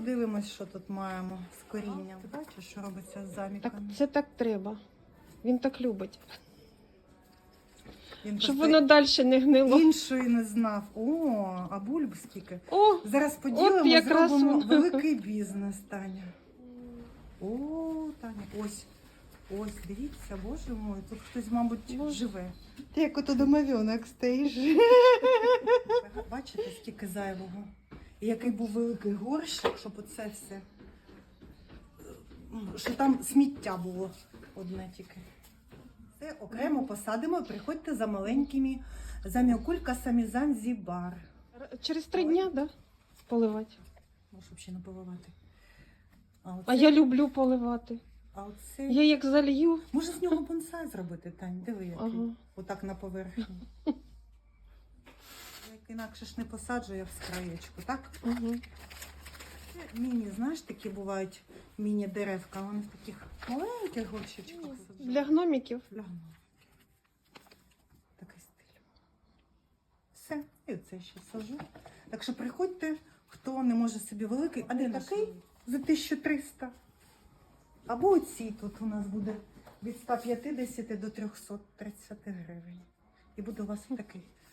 подивимось, що тут маємо з корінням. Ти бачиш, що робиться з Так це так треба. Він так любить. Він Щоб воно далі не гнило. іншої не знав. О, а бульб скільки. О, Зараз поділимо, якраз зробимо воно. великий бізнес, Таня. О, Таня, ось. Ось, дивіться, боже мой, тут хтось, мабуть, Боже. живе. Ти як ото домовенок стоїш. Бачите, скільки зайвого. І який був великий горщик, щоб оце все. Що там сміття було одне тільки. Це окремо посадимо приходьте за маленькими заміокулькасами Занзібар. через три дня, да? Поливати. Можеш взагалі не поливати. А, оце, А я люблю поливати. а оце... Я як залью. Може з нього бонсай зробити, Тань? Диви, який. Ага. Отак на поверхні. Інакше ж не посаджу, я в скраєчку, так? Угу. Міні, знаєш, такі бувають міні-деревка. Вони в таких маленьких горщичках. Для гномиків. Для гномиків. Такий стиль. Все, і оце ще сажу. Так що приходьте, хто не може собі великий, а де такий за 1300. Або оці тут у нас буде від 150 до 330 гривень. І буде у вас такий